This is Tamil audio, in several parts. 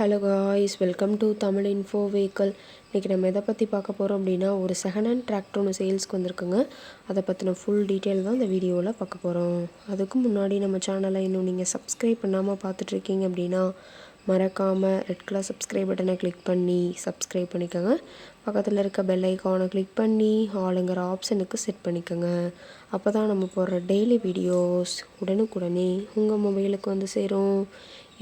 Hello guys welcome to Tamil info vehicle இன்றைக்கி நம்ம எதை பற்றி பார்க்க போகிறோம் அப்படின்னா ஒரு செகண்ட் ஹேண்ட் டிராக்டர் ஒன்று சேல்ஸ்க்கு வந்திருக்குங்க. அதை பற்றின ஃபுல் டீட்டெயில் தான் இந்த வீடியோவில் பார்க்க போகிறோம் அதுக்கு முன்னாடி நம்ம சேனலை இன்னும் நீங்கள் சப்ஸ்கிரைப் பண்ணாமல் பார்த்துட்ருக்கீங்க அப்படின்னா மறக்காமல் ரெட் கலர் சப்ஸ்கிரைப் பட்டனை கிளிக் பண்ணி சப்ஸ்கிரைப் பண்ணிக்கோங்க. பக்கத்தில் இருக்க பெல் ஐக்கானை கிளிக் பண்ணி ஆளுங்கிற ஆப்ஷனுக்கு செட் பண்ணிக்கோங்க. அப்போ தான் நம்ம போடுற டெய்லி வீடியோஸ் உடனுக்குடனே உங்கள் மொபைலுக்கு வந்து சேரும்.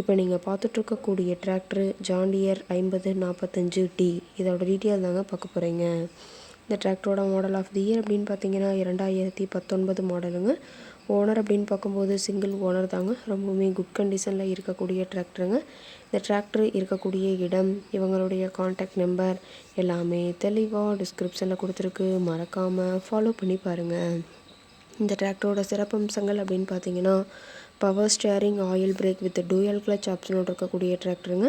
இப்போ நீங்கள் பார்த்துட்ருக்கக்கூடிய டிராக்டரு ஜாண்டியர் ஐம்பது நாற்பத்தஞ்சு டி இதோட டீட்டெயில் தாங்க பார்க்க போகிறீங்க இந்த டிராக்டரோட மாடல் ஆஃப் தி இயர் அப்படின்னு பார்த்தீங்கன்னா இரண்டாயிரத்தி பத்தொன்பது மாடலுங்க ஓனர் அப்படின்னு பார்க்கும்போது சிங்கிள் ஓனர் தாங்க. ரொம்பவுமே குட் கண்டிஷனில் இருக்கக்கூடிய டிராக்டருங்க இந்த டிராக்டர் இருக்கக்கூடிய இடம் இவங்களுடைய காண்டாக்ட் நம்பர் எல்லாமே தெளிவாக டிஸ்கிரிப்ஷனில் கொடுத்துருக்கு. மறக்காமல் ஃபாலோ பண்ணி பாருங்கள் இந்த டிராக்டரோட சிறப்பம்சங்கள் அப்படின்னு பார்த்தீங்கன்னா power steering oil brake with dual clutch ஆப்ஷனோட இருக்கக்கூடிய டிராக்டருங்க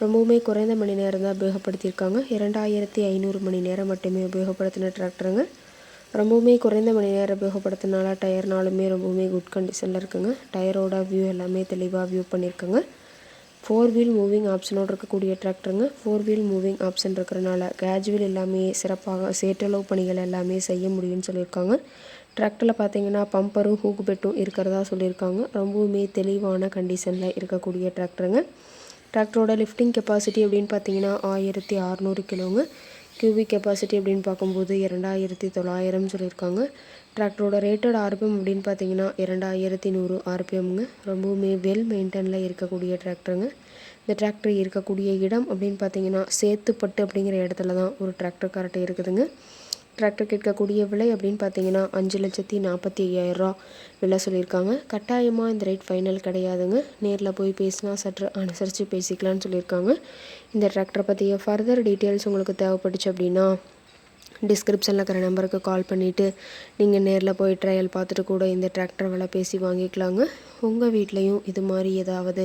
ரொம்பவுமே குறைந்த மணி நேரம் தான் உபயோகப்படுத்தியிருக்காங்க. இரண்டாயிரத்தி ஐநூறு மணி நேரம் மட்டுமே உபயோகப்படுத்தின டிராக்டருங்க. ரொம்பவுமே குறைந்த மணி நேரம் உபயோகப்படுத்தினால டயர்னாலுமே ரொம்பவுமே குட் கண்டிஷனில் இருக்குங்க. டயரோட வியூ எல்லாமே தெளிவாக வியூ பண்ணியிருக்கோங்க. ஃபோர் வீல் மூவிங் ஆப்ஷனோடு இருக்கக்கூடிய டிராக்டருங்க. ஃபோர் வீல் மூவிங் ஆப்ஷன் இருக்கிறனால கேஜுவல் எல்லாமே சிறப்பாக சேட்டலவு பணிகள் எல்லாமே செய்ய முடியும்னு சொல்லியிருக்காங்க. டிராக்டரில் பார்த்தீங்கன்னா பம்பரும் ஹூக் பெட்டும் இருக்கிறதா சொல்லியிருக்காங்க. ரொம்பவுமே தெளிவான கண்டிஷனில் இருக்கக்கூடிய டிராக்டருங்க. டிராக்டரோட லிஃப்டிங் கெப்பாசிட்டி அப்படின்னு பார்த்தீங்கன்னா ஆயிரத்தி அறநூறு கிலோங்க. கியூபிக் கெப்பாசிட்டி அப்படின்னு பார்க்கும்போது இரண்டாயிரத்தி தொள்ளாயிரம் சொல்லியிருக்காங்க. டிராக்டரோட ரேட்டட் ஆர்பிஎம் அப்படின்னு பார்த்தீங்கன்னா இரண்டாயிரத்தி நூறு ஆர்பிஎம்ங்க. ரொம்பவுமே வெல் மெயின்டெனில் இருக்கக்கூடிய டிராக்டருங்க இந்த டிராக்டர் இருக்கக்கூடிய இடம் அப்படின்னு பார்த்தீங்கன்னா சேத்துப்பட்டு அப்படிங்கிற இடத்துல தான் ஒரு டிராக்டர் கரெக்டாக இருக்குதுங்க. டிராக்டர் கேட்கக்கூடிய விலை அப்படின்னு பார்த்தீங்கன்னா அஞ்சு லட்சத்தி நாற்பத்தி ஐயாயிரரூவா விலை சொல்லியிருக்காங்க. கட்டாயமாக இந்த ரேட் ஃபைனல் கிடையாதுங்க. நேரில் போய் பேசினா சற்று அனுசரித்து பேசிக்கலாம்னு சொல்லியிருக்காங்க. இந்த டிராக்டரை பற்றிய ஃபர்தர் டீட்டெயில்ஸ் உங்களுக்கு தேவைப்பட்டுச்சு அப்படின்னா டிஸ்கிரிப்ஷனில் இருக்கிற நம்பருக்கு கால் பண்ணிவிட்டு நீங்கள் நேரில் போய் ட்ரையல் பார்த்துட்டு கூட இந்த டிராக்டர் விலை பேசி வாங்கிக்கலாங்க. உங்கள் வீட்லேயும் இது மாதிரி ஏதாவது